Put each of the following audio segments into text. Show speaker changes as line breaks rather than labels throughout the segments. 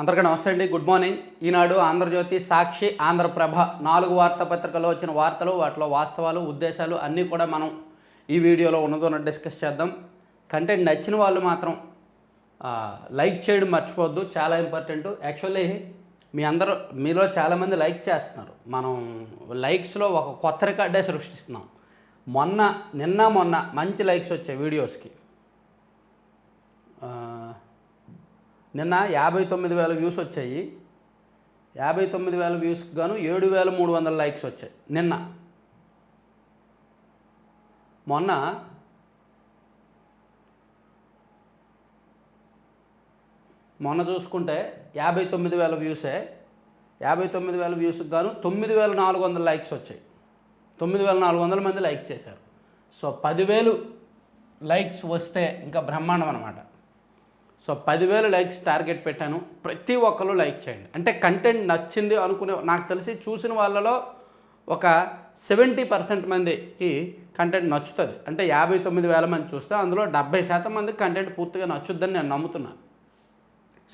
అందరికీ నమస్తే అండి. Good morning. ఈనాడు ఆంధ్రజ్యోతి సాక్షి ఆంధ్రప్రభ నాలుగు వార్తాపత్రికలు వచ్చిన వార్తలు వాటిలో వాస్తవాలు ఉద్దేశాలు అన్నీ కూడా మనం ఈ వీడియోలో ఉన్నదో డిస్కస్ చేద్దాం. కంటెంట్ నచ్చిన వాళ్ళు మాత్రం లైక్ చేయడం మర్చిపోవద్దు. చాలా ఇంపార్టెంట్. యాక్చువల్లీ మీ అందరూ మీలో చాలామంది లైక్ చేస్తున్నారు. మనం లైక్స్లో ఒక కొత్త రికార్డే సృష్టిస్తున్నాం. మొన్న నిన్న మొన్న మంచి లైక్స్ వచ్చాయి వీడియోస్కి. నిన్న యాభై తొమ్మిది వేల వ్యూస్ వచ్చాయి. యాభై తొమ్మిది వేల వ్యూస్కి గాను ఏడు వేల మూడు వందల లైక్స్ వచ్చాయి నిన్న. మొన్న మొన్న చూసుకుంటే యాభై తొమ్మిది వేల వ్యూసే. యాభై తొమ్మిది వేల వ్యూస్కి గాను తొమ్మిది వేల నాలుగు వందల లైక్స్ వచ్చాయి. తొమ్మిది వేల నాలుగు వందల మంది లైక్ చేశారు. సో పదివేలు లైక్స్ వస్తే ఇంకా బ్రహ్మాండం అనమాట సో పదివేలు లైక్స్ టార్గెట్ పెట్టాను. ప్రతి ఒక్కరు లైక్ చేయండి. అంటే కంటెంట్ నచ్చింది అనుకునే నాకు తెలిసి చూసిన వాళ్ళలో ఒక సెవెంటీ పర్సెంట్ మందికి కంటెంట్ నచ్చుతుంది. అంటే యాభై తొమ్మిది వేల మంది చూస్తే అందులో డెబ్బై శాతం మంది కంటెంట్ పూర్తిగా నచ్చుద్దని నేను నమ్ముతున్నాను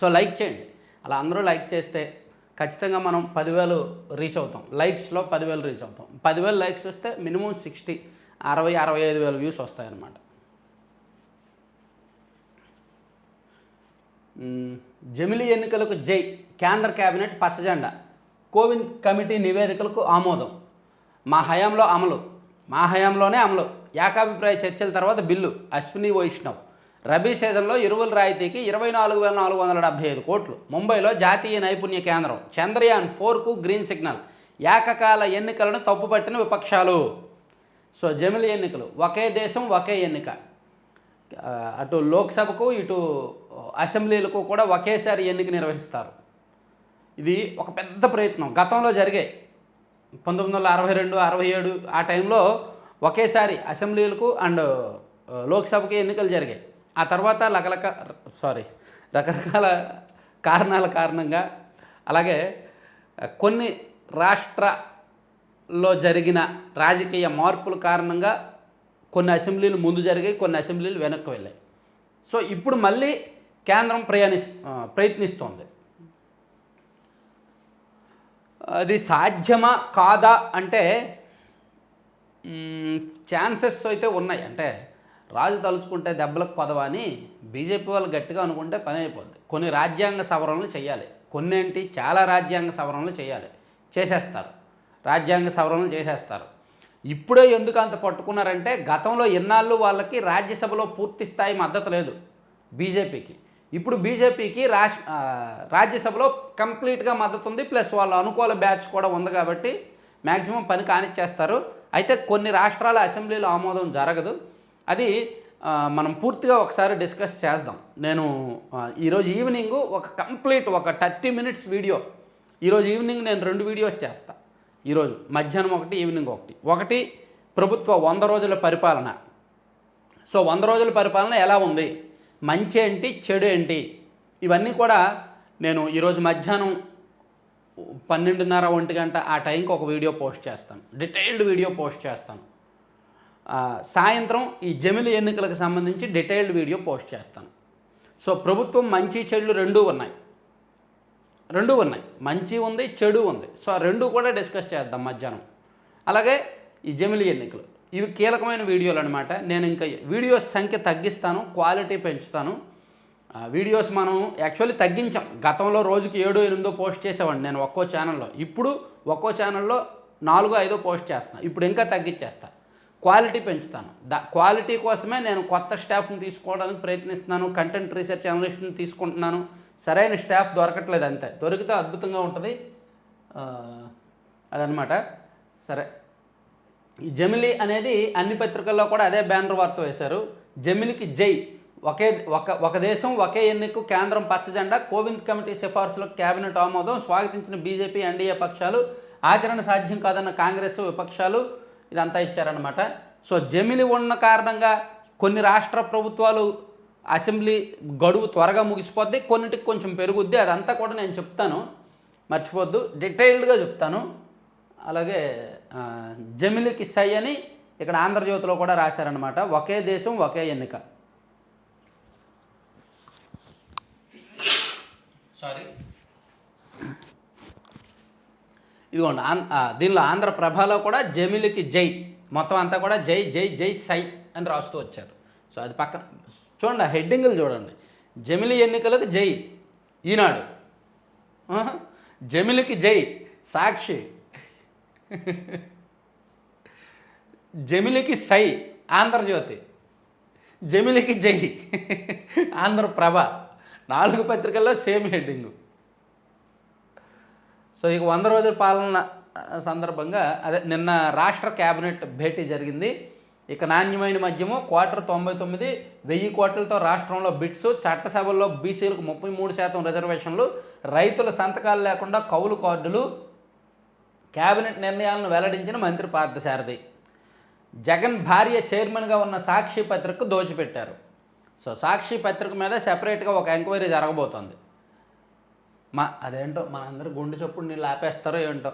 సో లైక్ చేయండి. అలా అందరూ లైక్ చేస్తే ఖచ్చితంగా మనం పదివేలు రీచ్ అవుతాం. లైక్స్లో పదివేలు రీచ్ అవుతాం. పదివేలు లైక్స్ వస్తే మినిమం సిక్స్టీ అరవై అరవై ఐదు వేల వ్యూస్ వస్తాయన్నమాట. జమిలీ ఎన్నికలకు జై కేంద్ర కేబినెట్ పచ్చజెండా కోవింద్ కమిటీ నివేదికలకు ఆమోదం. మా హయాంలో అమలు మా హయాంలోనే అమలు. ఏకాభిప్రాయ చర్చల తర్వాత బిల్లు అశ్విని వైష్ణవ్. రబీ సీజన్లో ఎరువుల రాయితీకి ఇరవై నాలుగు వేల నాలుగు వందల డెబ్బై ఐదు కోట్లు. ముంబైలో జాతీయ నైపుణ్య కేంద్రం చంద్రయాన్ ఫోర్కు గ్రీన్ సిగ్నల్. ఏకకాల ఎన్నికలను తప్పుపట్టిన విపక్షాలు. సో జమిలి ఎన్నికలు ఒకే దేశం ఒకే ఎన్నిక. అటు లోక్సభకు ఇటు అసెంబ్లీలకు కూడా ఒకేసారి ఎన్నిక నిర్వహిస్తారు. ఇది ఒక పెద్ద ప్రయత్నం. గతంలో జరిగాయి. పంతొమ్మిది వందల అరవై రెండు అరవై ఏడు ఆ టైంలో ఒకేసారి అసెంబ్లీలకు అండ్ లోక్సభకి ఎన్నికలు జరిగాయి. ఆ తర్వాత లకలక సారీ రకరకాల కారణాల కారణంగా అలాగే కొన్ని రాష్ట్రలో జరిగిన రాజకీయ మార్పుల కారణంగా కొన్ని అసెంబ్లీలు ముందు జరిగాయి కొన్ని అసెంబ్లీలు వెనక్కి వెళ్ళాయి. సో ఇప్పుడు మళ్ళీ కేంద్రం ప్రయాణి ప్రయత్నిస్తోంది. అది సాధ్యమా కాదా అంటే ఛాన్సెస్ అయితే ఉన్నాయి. అంటే రాజు తలుచుకుంటే దెబ్బలకు పదవని బీజేపీ వాళ్ళు గట్టిగా అనుకుంటే పని అయిపోద్ది. కొన్ని రాజ్యాంగ సవరణలు చేయాలి కొన్నేంటి? చాలా రాజ్యాంగ సవరణలు చేయాలి చేసేస్తారు. రాజ్యాంగ సవరణలు చేసేస్తారు. ఇప్పుడే ఎందుకు అంత పట్టుకున్నారంటే గతంలో ఎన్నాళ్ళు వాళ్ళకి రాజ్యసభలో పూర్తి స్థాయి మద్దతు లేదు బీజేపీకి. ఇప్పుడు బీజేపీకి రాష్ రాజ్యసభలో కంప్లీట్గా మద్దతు ఉంది. ప్లస్ వాళ్ళ అనుకూల బ్యాచ్ కూడా ఉంది కాబట్టి మ్యాక్సిమం పని కానిచ్చేస్తారు. అయితే కొన్ని రాష్ట్రాల అసెంబ్లీలో ఆమోదం జరగదు. అది మనం పూర్తిగా ఒకసారి డిస్కస్ చేద్దాం. నేను ఈరోజు ఈవినింగ్ ఒక కంప్లీట్ ఒక థర్టీ మినిట్స్ వీడియో. ఈరోజు ఈవినింగ్ నేను రెండు వీడియోస్ చేస్తా. ఈరోజు మధ్యాహ్నం ఒకటి ఈవినింగ్ ఒకటి. ఒకటి ప్రభుత్వ వంద రోజుల పరిపాలన. సో వంద రోజుల పరిపాలన ఎలా ఉంది? మంచి ఏంటి చెడు ఏంటి? ఇవన్నీ కూడా నేను ఈరోజు మధ్యాహ్నం పన్నెండున్నర ఒంటి గంట ఆ టైంకి ఒక వీడియో పోస్ట్ చేస్తాను. డీటెయిల్డ్ వీడియో పోస్ట్ చేస్తాను. సాయంత్రం ఈ జమిలి ఎన్నికలకు సంబంధించి డీటెయిల్డ్ వీడియో పోస్ట్ చేస్తాను. సో ప్రభుత్వం మంచి చెడులు రెండూ ఉన్నాయి. రెండు ఉన్నాయి. మంచి ఉంది చెడు ఉంది. సో ఆ రెండు కూడా డిస్కస్ చేద్దాం మధ్యాహ్నం. అలాగే ఈ జమిలి ఎన్నికలు. ఇవి కీలకమైన వీడియోలు అనమాట నేను ఇంకా వీడియోస్ సంఖ్య తగ్గిస్తాను క్వాలిటీ పెంచుతాను. వీడియోస్ మనం యాక్చువల్లీ తగ్గించాం. గతంలో రోజుకి ఏడు ఎనిమిదో పోస్ట్ చేసేవాడిని నేను ఒక్కో ఛానల్లో. ఇప్పుడు ఒక్కో ఛానల్లో నాలుగో ఐదో పోస్ట్ చేస్తాను ఇప్పుడు ఇంకా తగ్గించేస్తాను క్వాలిటీ పెంచుతాను. దా క్వాలిటీ కోసమే నేను కొత్త స్టాఫ్ని తీసుకోవడానికి ప్రయత్నిస్తున్నాను. కంటెంట్ రీసెర్చ్ అనలిస్ట్ని తీసుకుంటున్నాను. సరైన స్టాఫ్ దొరకట్లేదు అంతే. దొరికితే అద్భుతంగా ఉంటుంది. అదనమాట సరే. జమిలి అనేది అన్ని పత్రికల్లో కూడా అదే బ్యానర్ వార్త వేశారు. జమిలికి జై. ఒకే ఒక ఒక దేశం ఒకే ఎన్నికకు కేంద్రం పచ్చజెండా కోవింద్ కమిటీ సిఫార్సులకు కేబినెట్ ఆమోదం. స్వాగతించిన బీజేపీ ఎన్డీఏ పక్షాలు. ఆచరణ సాధ్యం కాదన్న కాంగ్రెస్ విపక్షాలు ఇదంతా ఇచ్చారనమాట సో జమిలి ఉన్న కారణంగా కొన్ని రాష్ట్ర ప్రభుత్వాలు అసెంబ్లీ గడువు త్వరగా ముగిసిపోద్ది. కొన్నిటికి కొంచెం పెరుగుద్ది. అదంతా కూడా నేను చెప్తాను. మర్చిపోద్దు. డీటెయిల్డ్గా చెప్తాను. అలాగే ఆ, జమిలికి సై అని ఇక్కడ ఆంధ్రజ్యోతిలో కూడా రాశారనమాట ఒకే దేశం ఒకే ఎన్నిక. సారీ ఇదిగోండి దీనిలో ఆంధ్రప్రభలో కూడా జమిలికి జై మొత్తం అంతా కూడా జై జై జై సై అని రాస్తూ వచ్చారు. సో అది పక్కన చూడండి ఆ హెడ్డింగులు చూడండి. జమిలి ఎన్నికలకు జై ఈనాడు. జమిలికి జై సాక్షి. జమిలికి సై ఆంధ్రజ్యోతి. జమిలికి జై ఆంధ్రప్రభ. నాలుగు పత్రికల్లో సేమ్ హెడ్డింగు. సో ఇక వంద రోజుల పాలన సందర్భంగా అదే నిన్న రాష్ట్ర కేబినెట్ భేటీ జరిగింది. ఇక నాణ్యమైన మద్యము క్వార్టర్ తొంభై తొమ్మిది వెయ్యి కోట్లతో రాష్ట్రంలో బిట్స్ చట్టసభల్లో బీసీలకు ముప్పై మూడు శాతం రిజర్వేషన్లు రైతుల సంతకాలు లేకుండా కౌలు కార్డులు కేబినెట్ నిర్ణయాలను వెల్లడించిన మంత్రి పార్థసారథి. జగన్ భార్య చైర్మన్గా ఉన్న సాక్షి పత్రికకు దోచిపెట్టారు. సో సాక్షి పత్రిక మీద సెపరేట్గా ఒక ఎంక్వైరీ జరగబోతోంది. మా అదేంటో మనందరూ గుండె చప్పుడు నీళ్ళు ఆపేస్తారో ఏంటో.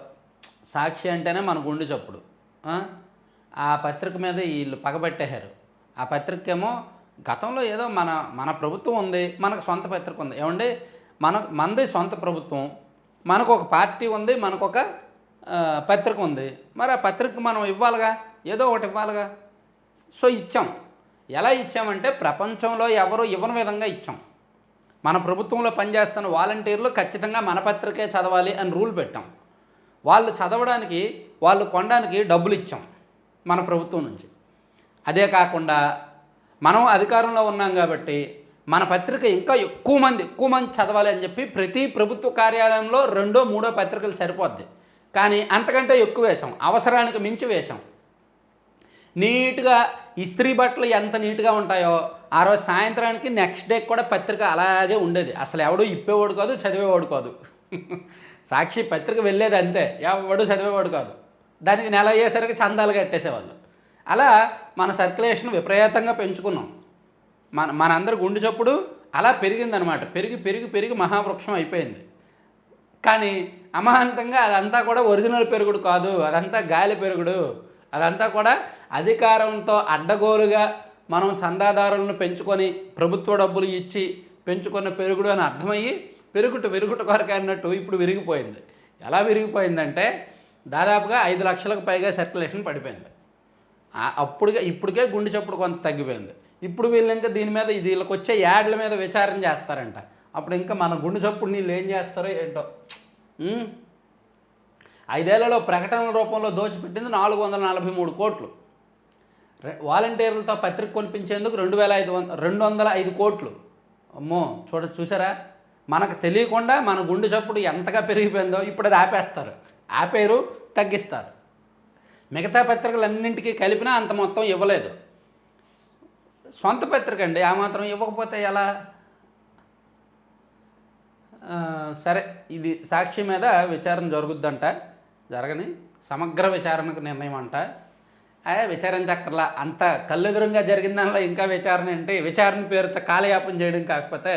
సాక్షి అంటేనే మన గుండె చప్పుడు. ఆ? పత్రిక మీద వీళ్ళు పగబట్టేశారు. ఆ పత్రికేమో గతంలో ఏదో మన మన ప్రభుత్వం ఉంది మనకు సొంత పత్రిక ఉంది. ఏమండి? మన మనది సొంత ప్రభుత్వం. మనకు ఒక పార్టీ ఉంది మనకు ఒక పత్రిక ఉంది. మరి ఆ పత్రిక మనం ఇవ్వాలిగా? ఏదో ఒకటి ఇవ్వాలిగా? సో ఇచ్చాం. ఎలా ఇచ్చామంటే ప్రపంచంలో ఎవరు ఇవ్వని విధంగా ఇచ్చాం. మన ప్రభుత్వంలో పనిచేస్తున్న వాలంటీర్లు ఖచ్చితంగా మన పత్రికే చదవాలి అని రూల్ పెట్టాం. వాళ్ళు చదవడానికి వాళ్ళు కొనడానికి డబ్బులు ఇచ్చాం మన ప్రభుత్వం నుంచి. అదే కాకుండా మనం అధికారంలో ఉన్నాం కాబట్టి మన పత్రిక ఇంకా ఎక్కువ మంది ఎక్కువ మంది చదవాలి అని చెప్పి ప్రతి ప్రభుత్వ కార్యాలయంలో రెండో మూడో పత్రికలు సరిపోద్ది. కానీ అంతకంటే ఎక్కువ వేసాం అవసరానికి మించి వేసాం నీట్గా ఇస్త్రీ బట్టలు ఎంత నీట్గా ఉంటాయో ఆ రోజు సాయంత్రానికి నెక్స్ట్ డే కూడా పత్రిక అలాగే ఉండేది. అసలు ఎవడు ఇప్పేవాడు కాదు చదివేవాడు కాదు. సాక్షి పత్రిక వెళ్ళేది అంతే. ఎవడు చదివేవాడు కాదు. దానికి నెల అయ్యేసరికి చందాలు కట్టేసేవాళ్ళు. అలా మన సర్క్యులేషన్ విపరీతంగా పెంచుకున్నాం. మన మనందరి గుండె చప్పుడు అలా పెరిగిందనమాట. పెరిగి పెరిగి పెరిగి మహావృక్షం అయిపోయింది. కానీ అమాంతంగా అదంతా కూడా ఒరిజినల్ పెరుగుడు కాదు. అదంతా గాలి పెరుగుడు. అదంతా కూడా అధికారంతో అడ్డగోలుగా మనం చందాదారులను పెంచుకొని ప్రభుత్వ డబ్బులు ఇచ్చి పెంచుకున్న పెరుగుడు అని అర్థమయ్యి పెరుగుట పెరుగుట కొరకు అన్నట్టు ఇప్పుడు విరిగిపోయింది. ఎలా విరిగిపోయిందంటే దాదాపుగా ఐదు లక్షలకు పైగా సర్క్యులేషన్ పడిపోయింది. అప్పుడుగా ఇప్పటికే గుండె చప్పుడు కొంత తగ్గిపోయింది. ఇప్పుడు వీళ్ళు ఇంకా దీని మీద వీళ్ళకి వచ్చే యాడ్ల మీద విచారణ చేస్తారంట. అప్పుడు ఇంకా మన గుండె చప్పుడు నీళ్ళు ఏం చేస్తారో ఏంటో. ఐదేళ్ళలో ప్రకటనల రూపంలో దోచిపెట్టింది నాలుగు వందల నలభై మూడు కోట్లు. వాలంటీర్లతో పత్రిక కొనిపించేందుకు రెండు వేల ఐదు వంద రెండు వందల ఐదు కోట్లు. అమ్మో చూడ చూసారా? మనకు తెలియకుండా మన గుండె చప్పుడు ఎంతగా పెరిగిపోయిందో ఇప్పుడు అది ఆపేస్తారు. ఆపేరు తగ్గిస్తారు. మిగతా పత్రికలన్నింటికీ కలిపినా అంత మొత్తం ఇవ్వలేదు. సొంత పత్రిక అండి ఆ మాత్రం ఇవ్వకపోతే ఎలా? సరే ఇది సాక్షి మీద విచారణ జరుగుద్దంట. జరగని సమగ్ర విచారణకు నిర్ణయం అంట విచారించక్కర్లా. అంత కళ్ళెదురుగా జరిగిన దానిలో ఇంకా విచారణ ఏంటి? విచారణ పేరుతో కాలయాపన చేయడం కాకపోతే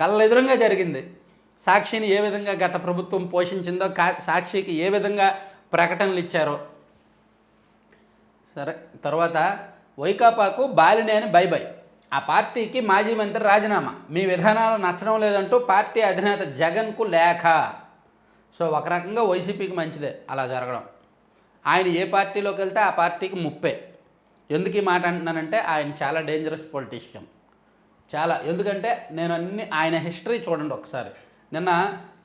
కళ్ళెదురుగా జరిగింది. సాక్షిని ఏ విధంగా గత ప్రభుత్వం పోషించిందో కా సాక్షికి ఏ విధంగా ప్రకటనలు ఇచ్చారో. సరే తర్వాత వైకాపాకు బాలినేని బై బై. ఆ పార్టీకి మాజీ మంత్రి రాజీనామా. మీ విధానాలు నచ్చడం లేదంటూ పార్టీ అధినేత జగన్కు లేఖ. సో ఒక రకంగా వైసీపీకి మంచిదే అలా జరగడం. ఆయన ఏ పార్టీలోకి వెళ్తే ఆ పార్టీకి ముప్పే. ఎందుకు ఈ మాట అంటున్నానంటే ఆయన చాలా డేంజరస్ పొలిటీషియన్ చాలా ఎందుకంటే నేను అన్ని ఆయన హిస్టరీ చూడండి ఒకసారి. నిన్న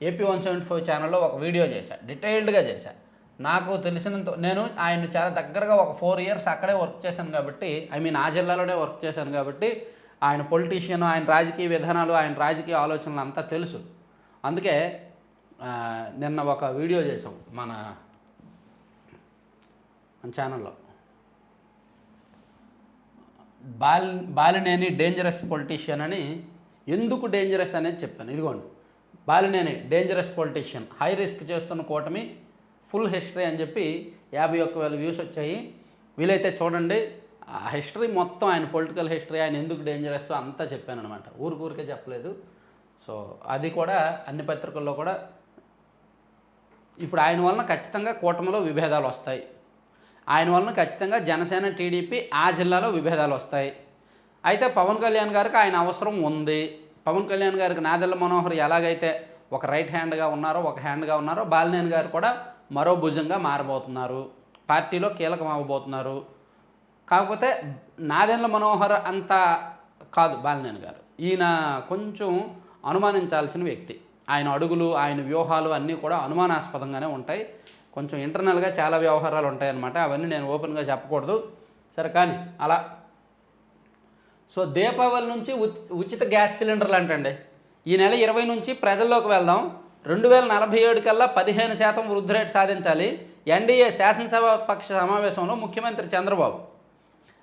ఏపీ వన్ సెవెంటీ ఫైవ్ ఛానల్లో ఒక వీడియో చేశా డీటెయిల్డ్గా చేశాను నాకు తెలిసినంత నేను ఆయన చాలా దగ్గరగా ఒక ఫోర్ ఇయర్స్ అక్కడే వర్క్ చేశాను కాబట్టి ఐ మీన్ ఆ జిల్లాలోనే వర్క్ చేశాను కాబట్టి ఆయన పొలిటీషియన్ ఆయన రాజకీయ విధానాలు ఆయన రాజకీయ ఆలోచనలు అంతా తెలుసు. అందుకే నిన్న ఒక వీడియో చేసాం మన మన ఛానల్లో బాల్ బాలినేని డేంజరస్ పొలిటీషియన్ అని ఎందుకు డేంజరస్ అనేది చెప్పాను. ఇదిగోండి. Balineni dangerous politician high risk చేస్తున్న కూటమి ఫుల్ హిస్టరీ అని చెప్పి యాభై ఒక్క వేల వ్యూస్ వచ్చాయి. వీలైతే చూడండి. ఆ హిస్టరీ మొత్తం ఆయన పొలిటికల్ హిస్టరీ ఆయన ఎందుకు డేంజరస్ అంతా చెప్పాను అనమాట ఊరికూరికే చెప్పలేదు. సో అది కూడా అన్ని పత్రికల్లో కూడా ఇప్పుడు ఆయన వలన ఖచ్చితంగా కూటమిలో విభేదాలు వస్తాయి. ఆయన వలన ఖచ్చితంగా జనసేన టీడీపీ ఆ జిల్లాలో విభేదాలు వస్తాయి. అయితే పవన్ కళ్యాణ్ గారికి ఆయన అవసరం ఉంది. పవన్ కళ్యాణ్ గారికి నాదెల్ల మనోహర్ ఎలాగైతే ఒక రైట్ హ్యాండ్గా ఉన్నారో ఒక హ్యాండ్గా ఉన్నారో బాలినేని గారు కూడా మరో భుజంగా మారబోతున్నారు. పార్టీలో కీలకం అవ్వబోతున్నారు కాకపోతే నాదెండ్ల మనోహర్ అంత కాదు బాలినేని గారు. ఈయన కొంచెం అనుమానించాల్సిన వ్యక్తి. ఆయన అడుగులు ఆయన వ్యూహాలు అన్నీ కూడా అనుమానాస్పదంగానే ఉంటాయి. కొంచెం ఇంటర్నల్గా చాలా వ్యవహారాలు ఉంటాయన్నమాట. అవన్నీ నేను ఓపెన్గా చెప్పకూడదు. సరే కానీ అలా. సో దీపావళి నుంచి ఉచిత గ్యాస్ సిలిండర్లు అంటండి. ఈ నెల ఇరవై నుంచి ప్రజల్లోకి వెళ్దాం. రెండు వేల నలభై ఏడు కల్లా పదిహేను శాతం వృద్ధి రేటు సాధించాలి. ఎన్డీఏ శాసనసభ పక్ష సమావేశంలో ముఖ్యమంత్రి చంద్రబాబు.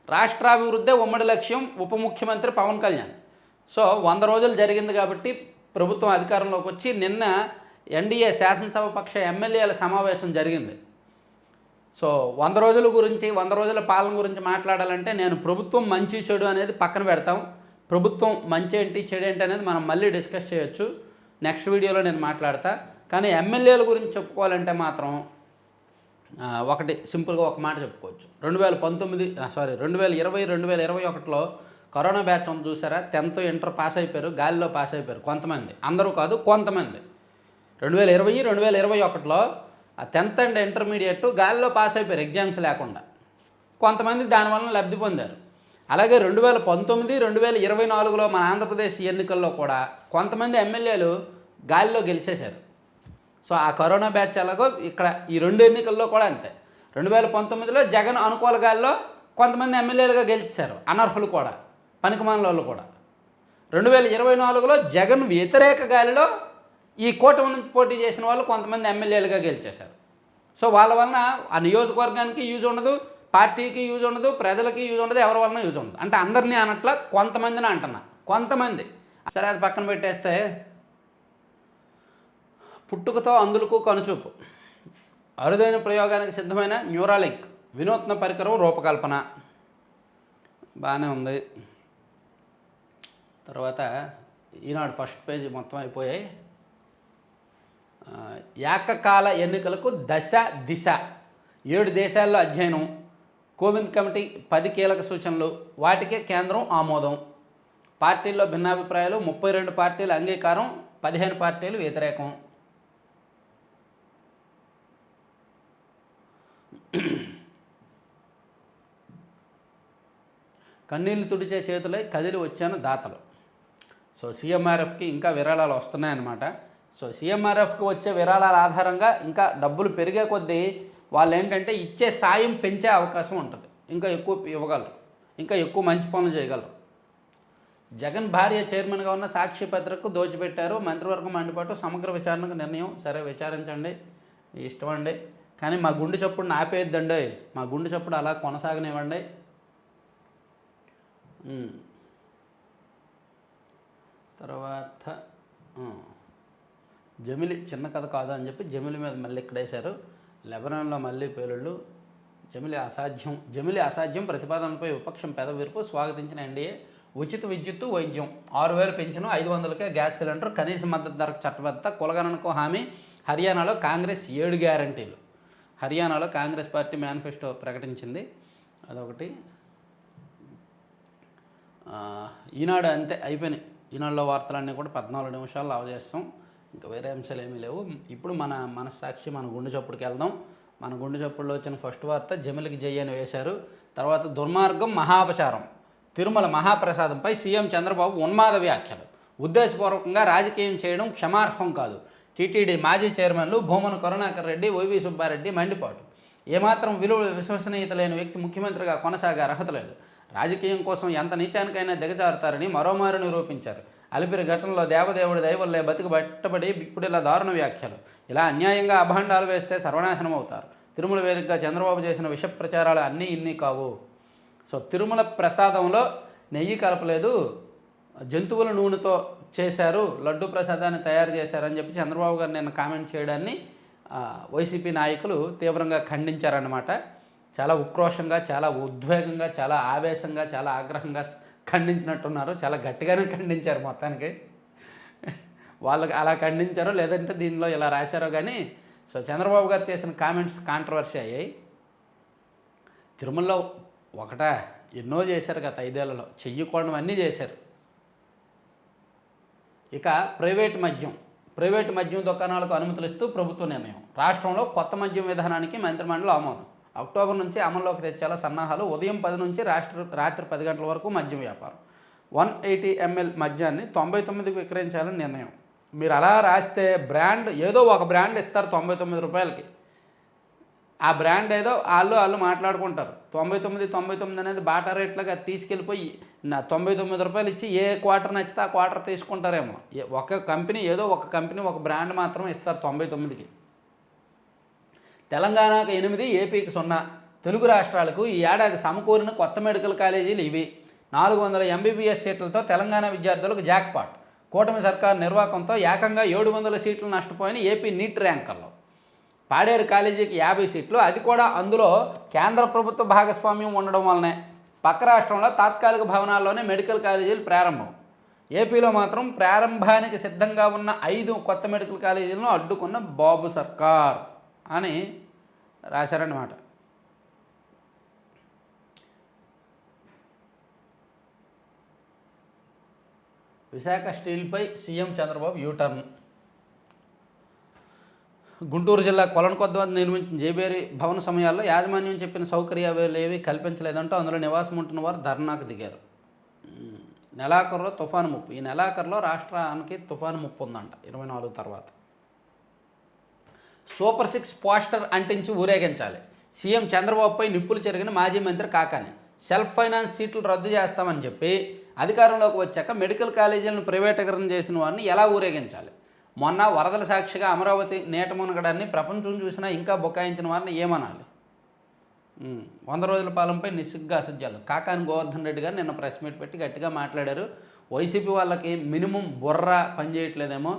రాష్ట్రాభివృద్ధే ఉమ్మడి లక్ష్యం ఉప ముఖ్యమంత్రి పవన్ కళ్యాణ్. సో వంద రోజులు జరిగింది కాబట్టి ప్రభుత్వం అధికారంలోకి వచ్చి నిన్న ఎన్డీఏ శాసనసభ పక్ష ఎమ్మెల్యేల సమావేశం జరిగింది. సో వంద రోజుల గురించి వంద రోజుల పాలన గురించి మాట్లాడాలంటే నేను ప్రభుత్వం మంచి చెడు అనేది పక్కన పెడతాం. ప్రభుత్వం మంచి ఏంటి చెడు ఏంటి అనేది మనం మళ్ళీ డిస్కస్ చేయొచ్చు. నెక్స్ట్ వీడియోలో నేను మాట్లాడతా. కానీ ఎమ్మెల్యేల గురించి చెప్పుకోవాలంటే మాత్రం ఒకటి సింపుల్గా ఒక మాట చెప్పుకోవచ్చు. రెండు వేల పంతొమ్మిది సారీ రెండు వేల ఇరవై రెండు వేల ఇరవై ఒకటిలో కరోనా బ్యాచ్ ఉంది చూసారా? టెన్త్ ఇంటర్ పాస్ అయిపోయారు గాలిలో పాస్ అయిపోయారు కొంతమంది. అందరూ కాదు కొంతమంది. రెండు వేల ఇరవై రెండు వేల ఇరవై ఒకటిలో ఆ టెన్త్ అండ్ ఇంటర్మీడియట్ గాలిలో పాస్ అయిపోయారు ఎగ్జామ్స్ లేకుండా. కొంతమంది దానివల్ల లబ్ధి పొందారు. అలాగే రెండు వేల పంతొమ్మిది రెండు వేల ఇరవై నాలుగులో మన ఆంధ్రప్రదేశ్ ఎన్నికల్లో కూడా కొంతమంది ఎమ్మెల్యేలు గాలిలో గెలిచేశారు. సో ఆ కరోనా బ్యాచ్ ఎలాగో ఇక్కడ ఈ రెండు ఎన్నికల్లో కూడా అంతే. రెండు వేల పంతొమ్మిదిలో జగన్ అనుకూల గాలిలో కొంతమంది ఎమ్మెల్యేలుగా గెలిచారు అనర్హులు కూడా పనికిమాల వాళ్ళు కూడా. రెండు వేల ఇరవై నాలుగులో జగన్ వ్యతిరేక గాలిలో ఈ కూటమి నుంచి పోటీ చేసిన వాళ్ళు కొంతమంది ఎమ్మెల్యేలుగా గెలిచేశారు. సో వాళ్ళ వలన ఆ నియోజకవర్గానికి యూజ్ ఉండదు పార్టీకి యూజ్ ఉండదు ప్రజలకి యూజ్ ఉండదు ఎవరి వలన యూజ్ ఉండదు. అంటే అందరినీ అనట్ల కొంతమందిని అంటున్నా. కొంతమంది. సరే అది పక్కన పెట్టేస్తే పుట్టుకతో అందులకు కనుచూపు. అరుదైన ప్రయోగానికి సిద్ధమైన న్యూరాలింక్ వినూత్న పరికరం రూపకల్పన. బాగానే ఉంది. తర్వాత ఈనాడు ఫస్ట్ పేజీ మొత్తం అయిపోయాయి. ఏకకాల ఎన్నికలకు దశ దిశ. ఏడు దేశాల్లో అధ్యయనం. కోవింద్ కమిటీ పది కీలక సూచనలు వాటికే కేంద్రం ఆమోదం. పార్టీల్లో భిన్నాభిప్రాయాలు ముప్పై రెండు పార్టీల అంగీకారం పదిహేను పార్టీలు వ్యతిరేకం. కన్నీళ్ళు తుడిచే చేతులై కదిలి వచ్చాను దాతలు. సో సీఎంఆర్ఎఫ్కి ఇంకా విరాళాలు వస్తున్నాయన్నమాట. సో సీఎంఆర్ఎఫ్కి వచ్చే విరాళాల ఆధారంగా ఇంకా డబ్బులు పెరిగే కొద్దీ వాళ్ళు ఏంటంటే ఇచ్చే సాయం పెంచే అవకాశం ఉంటుంది. ఇంకా ఎక్కువ ఇవ్వగలరు. ఇంకా ఎక్కువ మంచి పనులు చేయగలరు. జగన్ భార్య చైర్మన్గా ఉన్న సాక్షి పత్రకు దోచిపెట్టారు. మంత్రివర్గం అందుబాటు సమగ్ర విచారణకు నిర్ణయం. సరే విచారించండి. ఇష్టం అండి. కానీ మా గుండె చప్పుడు ఆపేయద్దండి మా గుండె చప్పుడు అలా కొనసాగనివ్వండి. తర్వాత జమిలి చిన్న కథ కాదు అని చెప్పి జమిలి మీద మళ్ళీ ఎక్కడేశారు లెబనాన్లో మళ్ళీ పేలుళ్ళు. జమిలి అసాధ్యం జమిలి అసాధ్యం ప్రతిపాదనపై విపక్షం పెదవిరుపు స్వాగతించిన ఎన్డీఏ ఉచిత విద్యుత్తు వైద్యం. ఆరు వేలు పెంచిన ఐదు వందలకే గ్యాస్ సిలిండర్ కనీస మద్దతు ధరకు చట్టబద్ధత కులగణనకు హామీ హర్యానాలో కాంగ్రెస్ ఏడు గ్యారంటీలు. హర్యానాలో కాంగ్రెస్ పార్టీ మేనిఫెస్టో ప్రకటించింది. అదొకటి. ఈనాడు అంతే అయిపోయినాయి. ఈనాడులో వార్తలన్నీ కూడా పద్నాలుగు నిమిషాలు లావ్ చేస్తాం ఇంకా వేరే అంశాలు ఏమీ లేవు. ఇప్పుడు మన మనస్సాక్షి మన గుండె చప్పుడుకి వెళ్దాం. మన గుండె చప్పుడులో వచ్చిన ఫస్ట్ వార్త జమిలికి జై అని వేశారు. తర్వాత దుర్మార్గం మహాపచారం. తిరుమల మహాప్రసాదంపై సీఎం చంద్రబాబు ఉన్మాద వ్యాఖ్యలు. ఉద్దేశపూర్వకంగా రాజకీయం చేయడం క్షమార్హం కాదు. టీటీడీ మాజీ చైర్మన్లు భూమన కరుణాకర్ రెడ్డి వైవి సుబ్బారెడ్డి మండిపాటు. ఏమాత్రం విలువ విశ్వసనీయత లేని వ్యక్తి ముఖ్యమంత్రిగా కొనసాగే అర్హత లేదు. రాజకీయం కోసం ఎంత నీచానికైనా దిగజారుతారని మరోమారు నిరూపించారు. అలిపిరి ఘటనలో దేవదేవుడి దయవల్లే బతికి బట్టబడి ఇప్పుడు ఇలా దారుణ వ్యాఖ్యలు. ఇలా అన్యాయంగా అభాండాలు వేస్తే సర్వనాశనం అవుతారు. తిరుమల వేదికగా చంద్రబాబు చేసిన విష ప్రచారాలు అన్నీ ఇన్ని కావు. సో తిరుమల ప్రసాదంలో నెయ్యి కలపలేదు. జంతువుల నూనెతో చేశారు. లడ్డు ప్రసాదాన్ని తయారు చేశారని చెప్పి చంద్రబాబు గారు నిన్న కామెంట్ చేయడాన్ని వైసీపీ నాయకులు తీవ్రంగా ఖండించారన్నమాట. చాలా ఉక్రోషంగా చాలా ఉద్వేగంగా చాలా ఆవేశంగా చాలా ఆగ్రహంగా ఖండించినట్టున్నారు చాలా గట్టిగానే ఖండించారు మొత్తానికి. వాళ్ళకి అలా ఖండించారో లేదంటే దీనిలో ఇలా రాశారో కానీ సో చంద్రబాబు గారు చేసిన కామెంట్స్ కాంట్రవర్సీ అయ్యాయి. తిరుమలలో ఒకటా ఎన్నో చేశారు గత ఐదేళ్ళలో చెయ్యకూడనివన్నీ చేశారు. ఇక ప్రైవేట్ మద్యం ప్రైవేట్ మద్యం దుకాణాలకు అనుమతులు ఇస్తూ ప్రభుత్వ నిర్ణయం. రాష్ట్రంలో కొత్త మద్యం విధానానికి మంత్రిమండలి ఆమోదం. అక్టోబర్ నుంచి అమల్లోకి తెచ్చేలా సన్నాహాలు ఉదయం పది నుంచి రాష్ట్ర రాత్రి పది గంటల వరకు మద్యం వ్యాపారం. వన్ ఎయిటీ ఎంఎల్ మద్యాన్ని తొంభై తొమ్మిదికి విక్రయించాలని నిర్ణయం. మీరు అలా రాస్తే బ్రాండ్ ఏదో ఒక బ్రాండ్ ఇస్తారు తొంభై తొమ్మిది రూపాయలకి. ఆ బ్రాండ్ ఏదో వాళ్ళు వాళ్ళు మాట్లాడుకుంటారు. తొంభై తొమ్మిది తొంభై తొమ్మిది అనేది బాటా రేట్లుగా తీసుకెళ్ళిపోయి నా తొంభై తొమ్మిది రూపాయలు ఇచ్చి ఏ క్వార్టర్ నచ్చితే ఆ క్వార్టర్ తీసుకుంటారేమో. ఒక కంపెనీ ఏదో ఒక కంపెనీ ఒక బ్రాండ్ మాత్రమే ఇస్తారు తొంభై తొమ్మిదికి. తెలంగాణకు ఎనిమిది ఏపీకి సున్నా. తెలుగు రాష్ట్రాలకు ఈ ఏడాది సమకూరిన కొత్త మెడికల్ కాలేజీలు ఇవి. నాలుగు వందల ఎంబీబీఎస్ సీట్లతో తెలంగాణ విద్యార్థులకు జాక్పాట్. కూటమి సర్కార్ నిర్వాహకంతో ఏకంగా ఏడు వందల సీట్లు నష్టపోయిన ఏపీ నీట్ ర్యాంకర్లో. పాడేరు కాలేజీకి యాభై సీట్లు. అది కూడా అందులో కేంద్ర ప్రభుత్వ భాగస్వామ్యం ఉండడం వల్లనే. పక్క రాష్ట్రంలో తాత్కాలిక భవనాల్లోనే మెడికల్ కాలేజీలు ప్రారంభం. ఏపీలో మాత్రం ప్రారంభానికి సిద్ధంగా ఉన్న ఐదు కొత్త మెడికల్ కాలేజీలను అడ్డుకున్న బాబు సర్కార్. అని రాశారన్నమాట. Visakha స్టీల్పై CM Chandrababu U turn. Guntur జిల్లా కొలనకొద్ద వద్ద నిర్మించిన జేబేరి భవన సమయాల్లో యాజమాన్యం చెప్పిన సౌకర్యాలు ఏవి కల్పించలేదంటూ అందులో నివాసం ఉంటున్న వారు ధర్నాకు దిగారు. నెలాఖరులో తుఫాను ముప్పు. ఈ నెలాఖరులో రాష్ట్రానికి తుఫాను ముప్పు ఉందంట ఇరవై నాలుగు తర్వాత. సూపర్ సిక్స్ పోస్టర్ అంటించి ఊరేగించాలి. సీఎం చంద్రబాబుపై నిప్పులు చెరిగిన మాజీ మంత్రి కాకాని సెల్ఫ్ ఫైనాన్స్ సీట్లు రద్దు చేస్తామని చెప్పి అధికారంలోకి వచ్చాక మెడికల్ కాలేజీలను ప్రైవేటీకరణ చేసిన వారిని ఎలా ఊరేగించాలి? మొన్న వరదల సాక్షిగా అమరావతి నేట మునగడాన్ని ప్రపంచం చూసినా ఇంకా బుకాయించిన వారిని ఏమనాలి? వంద రోజుల పాలనపై నిస్సిగ్గా అసత్యాలు కాకాని గోవర్ధన్ రెడ్డి గారు నిన్న ప్రెస్ మీట్ పెట్టి గట్టిగా మాట్లాడారు. వైసీపీ వాళ్ళకి మినిమం బుర్ర పనిచేయట్లేదేమో.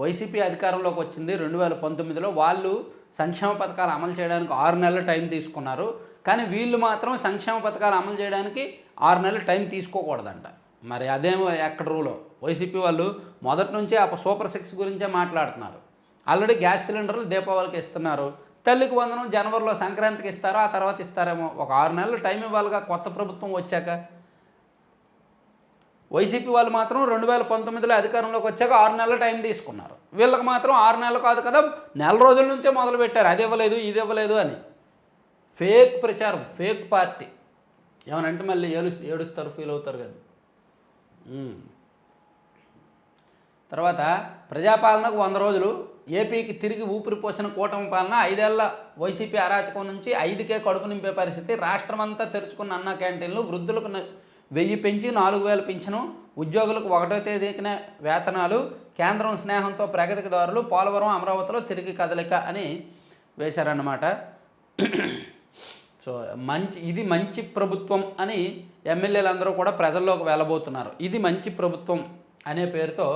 వైసీపీ అధికారంలోకి వచ్చింది రెండు వేల పంతొమ్మిదిలో. వాళ్ళు సంక్షేమ పథకాలు అమలు చేయడానికి ఆరు నెలలు టైం తీసుకున్నారు. కానీ వీళ్ళు మాత్రం సంక్షేమ పథకాలు అమలు చేయడానికి ఆరు నెలలు టైం తీసుకోకూడదంట. మరి అదేమో ఎక్కడ రూలో? వైసీపీ వాళ్ళు మొదటి నుంచే ఆ సూపర్ సిక్స్ గురించే మాట్లాడుతున్నారు. ఆల్రెడీ గ్యాస్ సిలిండర్లు దీపావళికి ఇస్తున్నారు. తల్లికి వందనం జనవరిలో సంక్రాంతికి ఇస్తారో ఆ తర్వాత ఇస్తారేమో. ఒక ఆరు నెలలు టైం ఇవ్వాలిగా కొత్త ప్రభుత్వం వచ్చాక. వైసీపీ వాళ్ళు మాత్రం రెండు వేల పంతొమ్మిదిలో అధికారంలోకి వచ్చాక ఆరు నెలల టైం తీసుకున్నారు. వీళ్ళకి మాత్రం ఆరు నెలలు కాదు కదా నెల రోజుల నుంచే మొదలు పెట్టారు. అది ఇవ్వలేదు ఇది ఇవ్వలేదు అని. ఫేక్ ప్రచారం ఫేక్ పార్టీ. ఏమనంటే మళ్ళీ ఏడు ఏడుస్తారు ఫీల్ అవుతారు కానీ తర్వాత ప్రజాపాలనకు వంద రోజులు ఏపీకి తిరిగి ఊపిరిపోసిన కూటమి పాలన ఐదేళ్ళ వైసీపీ అరాచకం నుంచి ఐదుకే కడుపు నింపే పరిస్థితి రాష్ట్రమంతా తెరుచుకున్న అన్న క్యాంటీన్లు వృద్ధులకు వెయ్యి పెంచి నాలుగు వేలు పెంచను ఉద్యోగులకు ఒకటో తేదీకిన వేతనాలు కేంద్రం స్నేహంతో ప్రగతికి దారులు పోలవరం అమరావతిలో తిరిగి కదలిక అని వేశారన్నమాట. సో మంచి ఇది మంచి ప్రభుత్వం అని ఎమ్మెల్యేలు అందరూ కూడా ప్రజల్లోకి వెళ్ళబోతున్నారు. ఇది మంచి ప్రభుత్వం అనే పేరుతో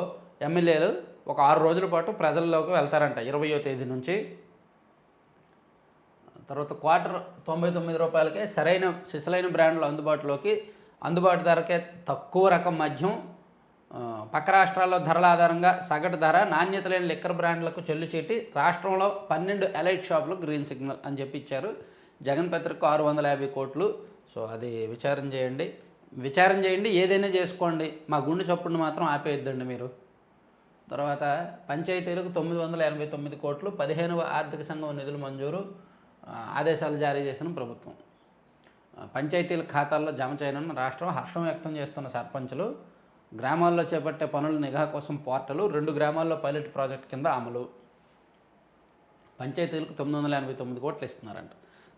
ఎమ్మెల్యేలు ఒక ఆరు రోజుల పాటు ప్రజల్లోకి వెళ్తారంట ఇరవయో తేదీ నుంచి. తర్వాత క్వార్టర్ తొంభై తొమ్మిది రూపాయలకే సరైన సిసలైన బ్రాండ్లు అందుబాటులోకి అందుబాటు ధరకే తక్కువ రకం మద్యం పక్క రాష్ట్రాల్లో ధరల ఆధారంగా సగటు ధర నాణ్యత లేని లిక్కర్ బ్రాండ్లకు చెల్లుచేటి రాష్ట్రంలో పన్నెండు ఎలైట్ షాపులు గ్రీన్ సిగ్నల్ అని చెప్పి ఇచ్చారు జగన్ పత్రిక ఆరు వందల యాభై కోట్లు. సో అది విచారం చేయండి. విచారం చేయండి ఏదైనా చేసుకోండి. మా గుండె చప్పుడుని మాత్రం ఆపేయద్దండి మీరు. తర్వాత పంచాయతీలకు తొమ్మిది వందల ఎనభై తొమ్మిది కోట్లు పదిహేనవ ఆర్థిక సంఘం నిధులు మంజూరు ఆదేశాలు జారీ చేసిన ప్రభుత్వం. పంచాయతీల ఖాతాల్లో జమ చేయనున్న రాష్ట్రం హర్షం వ్యక్తం చేస్తున్న సర్పంచులు గ్రామాల్లో చేపట్టే పనుల నిఘా కోసం పోర్టలు రెండు గ్రామాల్లో పైలట్ ప్రాజెక్ట్ కింద అమలు. పంచాయతీలకు తొమ్మిది వందల ఎనభై తొమ్మిది కోట్లు ఇస్తున్నారంట.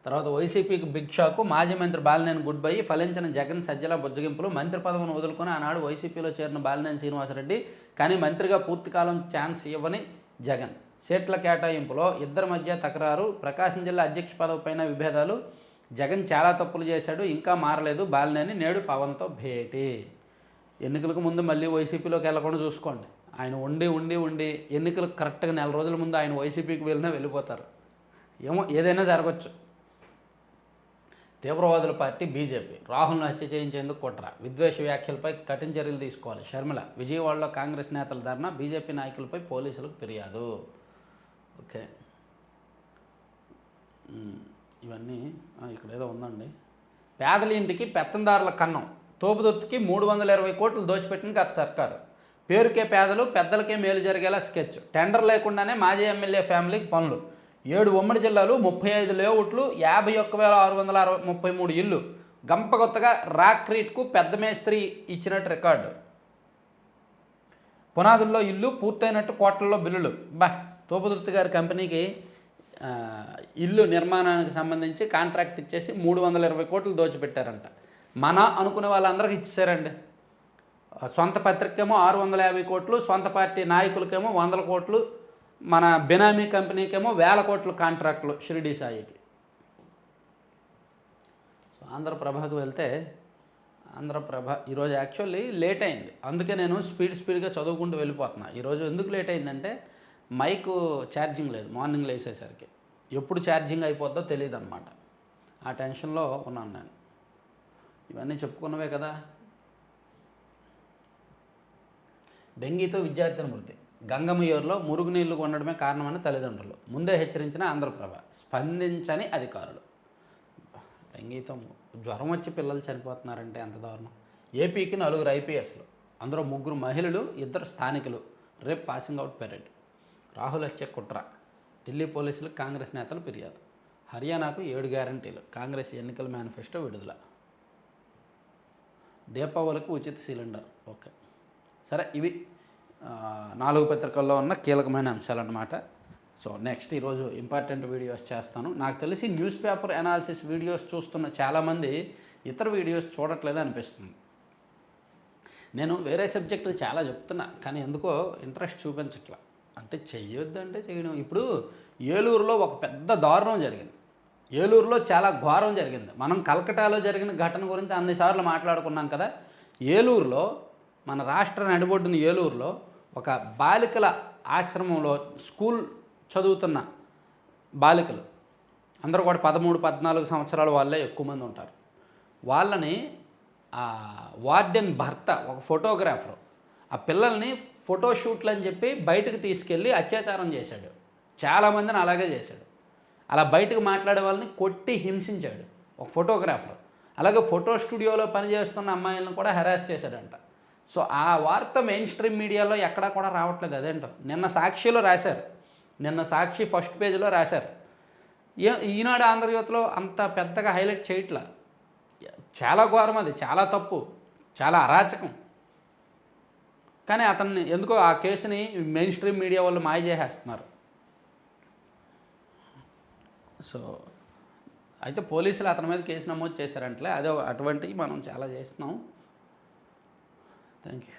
తర్వాత వైసీపీకి బిగ్ షాకు మాజీ మంత్రి బాలినేని గుడ్ బై ఫలించిన జగన్ సజ్జల బుజ్జగింపులు మంత్రి పదవిని వదులుకొని ఆనాడు వైసీపీలో చేరిన బాలినేని శ్రీనివాసరెడ్డి కానీ మంత్రిగా పూర్తికాలం ఛాన్స్ ఇవ్వని జగన్. సీట్ల కేటాయింపులో ఇద్దరి మధ్య తకరారు ప్రకాశం జిల్లా అధ్యక్ష పదవిపైన విభేదాలు జగన్ చాలా తప్పులు చేశాడు ఇంకా మారలేదు. బాలినేని నేడు పవన్తో భేటీ. ఎన్నికలకు ముందు మళ్ళీ వైసీపీలోకి వెళ్ళకుండా చూసుకోండి. ఆయన ఉండి ఉండి ఉండి ఎన్నికలకు కరెక్ట్గా నెల రోజుల ముందు ఆయన వైసీపీకి వెళ్ళినా వెళ్ళిపోతారు. ఏమో ఏదైనా జరగచ్చు. తీవ్రవాదుల పార్టీ బీజేపీ. రాహుల్ను హత్య చేయించేందుకు కుట్ర. విద్వేష వ్యాఖ్యలపై కఠిన చర్యలు తీసుకోవాలి. షర్మిల విజయవాడలో కాంగ్రెస్ నేతల ధర్నా బీజేపీ నాయకులపై పోలీసులకు ఫిర్యాదు. ఓకే. ఇవన్నీ ఇక్కడ ఏదో ఉందండి. పేదల ఇంటికి పెత్తందారుల కన్నం తోపుదొత్తుకి మూడు వందల ఇరవై కోట్లు దోచిపెట్టిన గత సర్కారు. పేరుకే పేదలు పెద్దలకే మేలు జరిగేలా స్కెచ్. టెండర్ లేకుండానే మాజీ ఎమ్మెల్యే ఫ్యామిలీకి పనులు. ఏడు ఉమ్మడి జిల్లాలు ముప్పై ఐదు లేఅవుట్లు యాభై ఒక్క వేల ఆరు వందల అరవై ముప్పై మూడు ఇల్లు. గంపగొత్తగా రాక్రీట్కు పెద్ద మేస్త్రి ఇచ్చినట్టు రికార్డు. పునాదుల్లో ఇల్లు పూర్తయినట్టు కోట్లలో బిల్లులు. బా తోపుదుర్తి గారి కంపెనీకి ఇల్లు నిర్మాణానికి సంబంధించి కాంట్రాక్ట్ ఇచ్చేసి మూడు వందల ఇరవై కోట్లు దోచిపెట్టారంట. మన అనుకునే వాళ్ళందరికీ ఇచ్చేసారండి సొంత పత్రికేమో ఆరు వందల యాభై కోట్లు సొంత పార్టీ నాయకులకేమో వందల కోట్లు మన బినామీ కంపెనీకేమో వేల కోట్లు కాంట్రాక్టులు షిరిడి సాయికి. సో ఆంధ్రప్రభకు వెళ్తే ఆంధ్రప్రభ ఈరోజు యాక్చువల్లీ లేట్ అయింది అందుకే నేను స్పీడ్ స్పీడ్గా చదువుకుంటూ వెళ్ళిపోతున్నా. ఈరోజు ఎందుకు లేట్ అయిందంటే మైక్ ఛార్జింగ్ లేదు మార్నింగ్ లేసేసరికి. ఎప్పుడు ఛార్జింగ్ అయిపోద్దో తెలియదు అనమాట ఆ టెన్షన్లో ఉన్నాను నేను. ఇవన్నీ చెప్పుకున్నవే కదా. డెంగీతో విద్యార్థిని మృతి. గంగమయూరులో మురుగునీళ్ళు కొనడమే కారణమని తల్లిదండ్రులు. ముందే హెచ్చరించిన ఆంధ్రప్రభ స్పందించని అధికారులు. డెంగీతో జ్వరం వచ్చి పిల్లలు చనిపోతున్నారంటే ఎంత దారుణం. ఏపీకి నలుగురు ఐపీఎస్లు అందులో ముగ్గురు మహిళలు ఇద్దరు స్థానికులు. రేపు పాసింగ్ అవుట్ పెరేడ్. రాహుల్ హత్య కుట్ర. ఢిల్లీ పోలీసులకు కాంగ్రెస్ నేతలు ఫిర్యాదు. హర్యానాకు ఏడు గ్యారంటీలు. కాంగ్రెస్ ఎన్నికల మేనిఫెస్టో విడుదల. దీపావళికి ఉచిత సిలిండర్. ఓకే. సరే ఇవి నాలుగు పత్రికల్లో ఉన్న కీలకమైన అంశాలు అన్నమాట సో నెక్స్ట్ ఈరోజు ఇంపార్టెంట్ వీడియోస్ చేస్తాను. నాకు తెలిసి న్యూస్ పేపర్ అనాలిసిస్ వీడియోస్ చూస్తున్న చాలామంది ఇతర వీడియోస్ చూడట్లేదు అనిపిస్తుంది. నేను వేరే సబ్జెక్టులు చాలా చెప్తున్నా కానీ ఎందుకో ఇంట్రెస్ట్ చూపించట్లా. అంటే చెయ్యొద్దంటే చేయడం ఇప్పుడు ఏలూరులో ఒక పెద్ద దారుణం జరిగింది. ఏలూరులో చాలా ఘోరం జరిగింది. మనం కలకటాలో జరిగిన ఘటన గురించి అన్నిసార్లు మాట్లాడుకున్నాం కదా. ఏలూరులో మన రాష్ట్ర నడిబొడ్డున ఏలూరులో ఒక బాలికల ఆశ్రమంలో స్కూల్ చదువుతున్న బాలికలు అందరూ కూడా పదమూడు పద్నాలుగు సంవత్సరాల వాళ్ళే ఎక్కువ మంది ఉంటారు. వాళ్ళని ఆ వార్డెన్ భర్త ఒక ఫోటోగ్రాఫర్ ఆ పిల్లల్ని ఫోటోషూట్లు అని చెప్పి బయటకు తీసుకెళ్ళి అత్యాచారం చేశాడు. చాలామందిని అలాగే చేశాడు. అలా బయటకు మాట్లాడే వాళ్ళని కొట్టి హింసించాడు ఒక ఫోటోగ్రాఫర్. అలాగే ఫోటో స్టూడియోలో పనిచేస్తున్న అమ్మాయిలను కూడా హెరాస్ చేశాడంట. సో ఆ వార్త మెయిన్ స్ట్రీమ్ మీడియాలో ఎక్కడా కూడా రావట్లేదు అదేంటో. నిన్న సాక్షిలో రాశారు. నిన్న సాక్షి ఫస్ట్ పేజీలో రాశారు. ఏ- ఈనాడు ఆంధ్రజ్యోతిలో అంత పెద్దగా హైలైట్ చేయట్లా. చాలా ఘోరం అది చాలా తప్పు చాలా అరాచకం. కానీ అతన్ని ఎందుకో ఆ కేసుని మెయిన్ స్ట్రీమ్ మీడియా వాళ్ళు మాయ చేసేస్తున్నారు. సో అయితే పోలీసులు అతని మీద కేసు నమోదు చేశారంటలే. అదే అటువంటివి మనం చాలా చేస్తున్నాం. Thank you